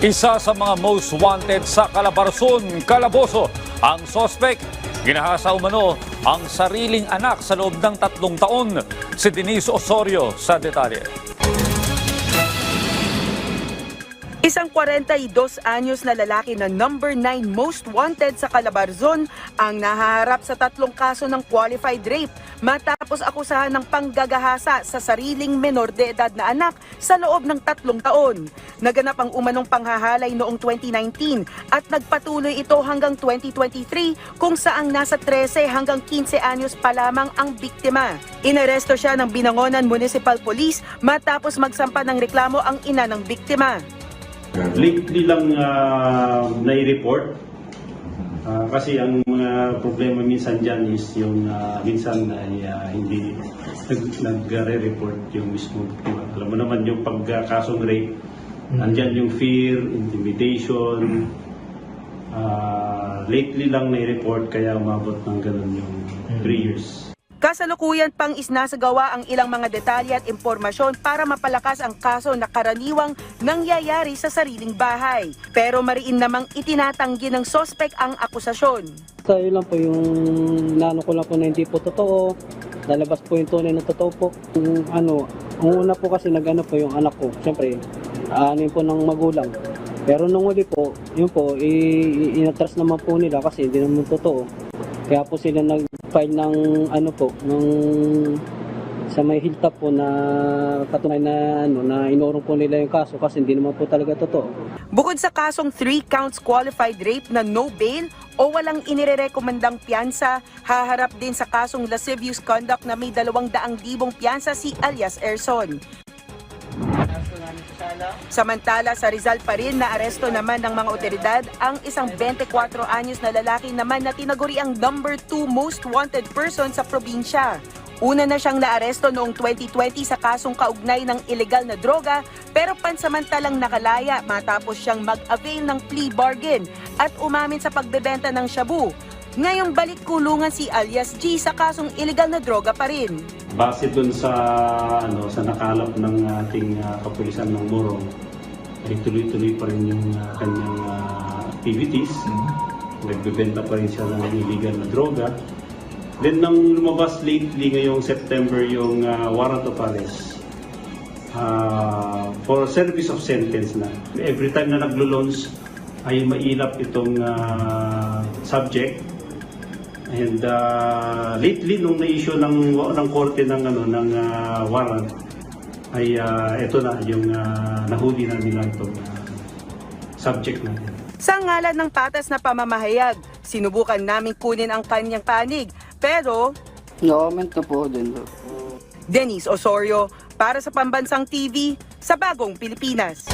Isa sa mga most wanted sa Calabarzon, Calaboso, ang sospek ginahasa umano ang sariling anak sa loob ng tatlong taon. Si Denise Osorio sa detalye. Isang 42 anyos na lalaki na number 9 most wanted sa Calabarzon ang nahaharap sa tatlong kaso ng qualified rape matapos akusahan ng panggagahasa sa sariling menor de edad na anak sa loob ng tatlong taon. Naganap ang umanong panghahalay noong 2019 at nagpatuloy ito hanggang 2023 kung saang nasa 13 hanggang 15 anyos pa lamang ang biktima. Inaresto siya ng Binangonan Municipal Police matapos magsampa ng reklamo ang ina ng biktima. Lately lang uh, nai-report Ah, kasi ang mga problema minsan dyan is yung ah, minsan ay ah, hindi nag- nagre-report yung mismo. Alam mo naman yung pagkasong rape, andyan yung fear, intimidation. Ah, lately lang nai-report kaya umabot ng ganun yung 3 years. Kasalukuyan pang isnasagawa ang ilang mga detalye at impormasyon para mapalakas ang kaso na karaniwang nangyayari sa sariling bahay. Pero mariin namang itinatanggi ng sospek ang akusasyon. Sa yun lang po yung nano ko lang po na hindi po totoo. Lalabas po yung tunay na totoo po. Yung ano, ang una po kasi nag-ano po yung anak ko. Siyempre, aanin po ng magulang. Pero nung uli po, yun po, inatras naman po nila kasi hindi naman totoo. Kaya po sila nag-file ng ano po, ng sa may hilltop po na patunay na ano na inurong po nila yung kaso kasi hindi naman po talaga totoo. Bukod sa kasong 3 counts qualified rape na no bail o walang inirerekomendang piyansa, haharap din sa kasong lascivious conduct na may 200,000 piyansa si alias Erson. Samantala sa Rizal pa rin na aresto naman ng mga otoridad ang isang 24 anyos na lalaki naman na tinaguri ang number 2 most wanted person sa probinsya. Una na siyang naaresto noong 2020 sa kasong kaugnay ng ilegal na droga pero pansamantalang nakalaya matapos siyang mag-avail ng plea bargain at umamin sa pagbebenta ng shabu. Ngayong balik kulungan si alias G sa kasong ilegal na droga pa rin. Base dun sa ano sa nakalap ng ating ah, kapulisan ng Morong, ay tuloy-tuloy pa rin yung ah, kanyang ah, activities. Nagbebenta pa rin siya ng illegal na droga. Then nang lumabas lately ngayong September yung ah, warrant of arrest ah, for service of sentence na. Every time na naglo-launch ay mailap itong ah, subject And uh, lately nung na-issue ng ng korte ng ano ng uh, warrant ay uh, ito na yung uh, nahuli na nila itong uh, subject natin. Sa ngalan ng patas na pamamahayag, sinubukan naming kunin ang kanyang panig. Pero, No-comment na po din. Denise Osorio, para sa Pambansang TV, sa Bagong Pilipinas.